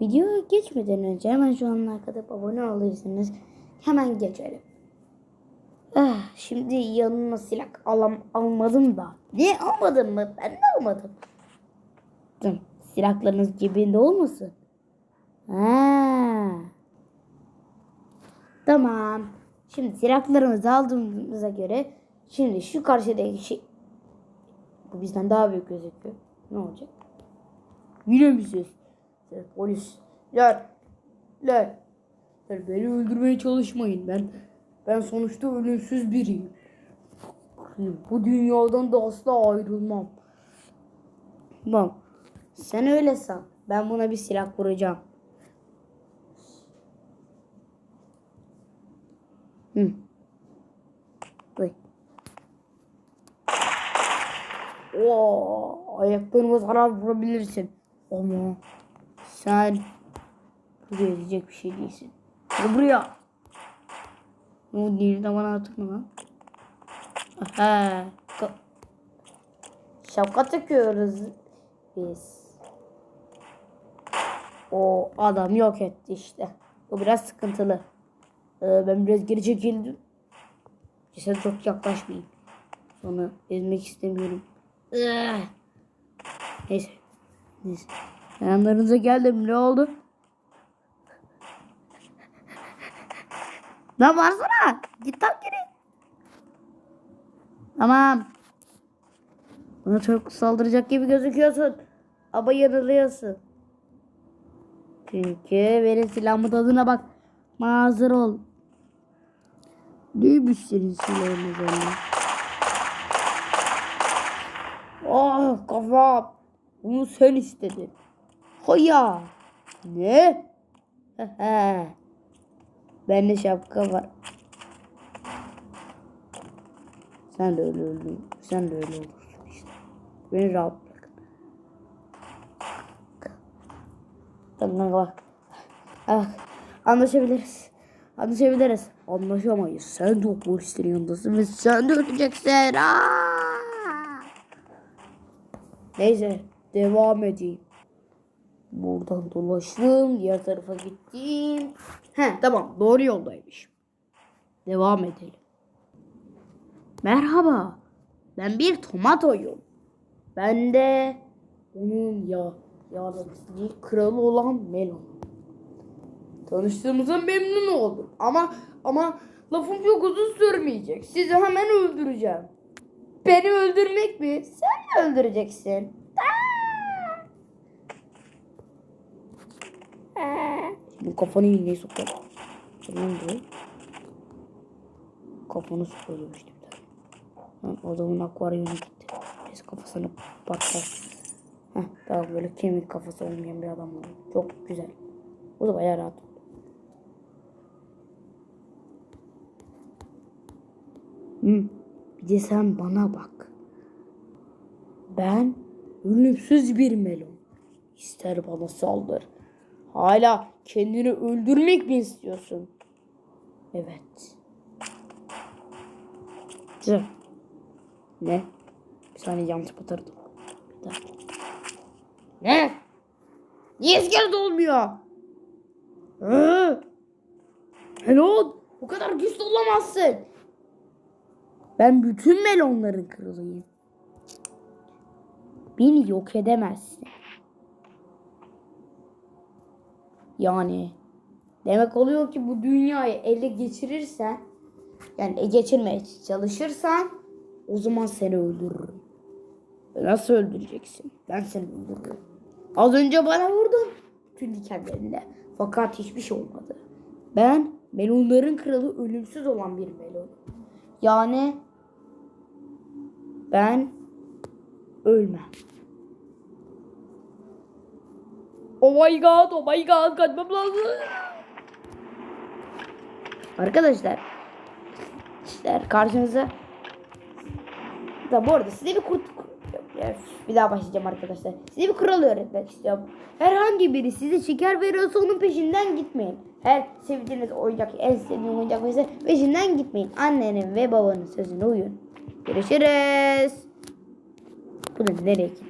Video geçmeden önce hemen şu an arkada abone olursanız hemen geçelim. Ah, şimdi yanıma silah alam, almadım da. Ne almadım mı? Ben de almadım. Dur, silahlarınız cebinde olmasın? Ha. Tamam. Şimdi silahlarımızı aldığımıza göre şimdi şu karşıdaki şey bu bizden daha büyük gözüküyor. Ne olacak? Yine mi siz? Sen polis. Lan. Lan. Lan beni öldürmeye çalışmayın. Ben ben sonuçta ölümsüz biriyim. Bu dünyadan da asla ayrılmam. Bak. Sen öyle san. Ben buna bir silah vuracağım. Hı. Bak. Oo, ayaklarıma zarar vurabilirsin. Ama sen buraya diyecek bir şey değilsin. Gel buraya. Ne oldu? Yeni de bana atma lan. Aha. Ka- Şapka takıyoruz biz. O adam yok etti işte. Bu biraz sıkıntılı. Ee, ben biraz geri çekildim. Sen çok yaklaşmayın. Sonra ezmek istemiyorum. Ugh. Neyse. Neyse. Yanlarınıza geldim. Ne oldu? Lan varsana. Git tam geri. Tamam. Bana çok saldıracak gibi gözüküyorsun. Ama yanılıyorsun. Çünkü benim silahımın tadına bak. Mazır ol. Neymiş senin silahın üzerine? Ah kafam. Bunu sen istedin. Hoya. Ne? Bende şapka var. Sen de öyle öldün. Sen de öyle olursun işte. Beni rahat bırakın. Tamam bak. Ah, anlaşabiliriz. Anlaşabiliriz. Anlaşamayız. Sen de o polislerin yanındasın ve sen de öleceksin. Aa! Neyse devam edeyim. Buradan dolaştım. Diğer tarafa gittim. He tamam doğru yoldaymışım. Devam edelim. Merhaba. Ben bir tomatoyum. Ben de onun ya yardımcı kralı olan Melon. Tanıştığımıza memnun oldum. Ama ama lafım çok uzun sürmeyecek. Sizi hemen öldüreceğim. Beni öldürmek mi? Sen mi öldüreceksin? Aa! Kafanı iğneye sokarım. Tamam bu. Kafanı sokuyormuş bir tane. Ha, adamın akvaryumu gitti. Biz kafasını patlar. Heh, daha böyle kemik kafası olmayan bir adam oldu. Çok güzel. O da bayağı rahat. Hı, bir de sen bana bak. Ben ölümsüz bir melon. İster bana saldır. Hala kendini öldürmek mi istiyorsun? Evet. Cı. Ne? Bir saniye yanlış batırdım. Bir dakika. Ne? Niye iskelet olmuyor? Hello? Bu kadar güçlü olamazsın. Ben bütün melonların kralıyım. Beni yok edemezsin. Yani demek oluyor ki bu dünyayı ele geçirirsen yani geçirmeye çalışırsan o zaman seni öldürürüm. Nasıl öldüreceksin? Ben seni öldürürüm. Az önce bana vurdun. Bütün dikenlerinde. Fakat hiçbir şey olmadı. Ben melonların kralı ölümsüz olan bir melon. Yani ben ölmem. Oh my god, oh my god, kaçmam lazım. Arkadaşlar, işte karşınıza da bu arada size bir kurt bir daha başlayacağım arkadaşlar. Size bir kural öğretmek istiyorum. Herhangi biri size şeker veriyorsa onun peşinden gitmeyin. Her sevdiğiniz oyuncak, en sevdiğiniz oyuncak ise peşinden gitmeyin. Annenin ve babanın sözüne uyun. Görüşürüz. Bu da nereye gitti?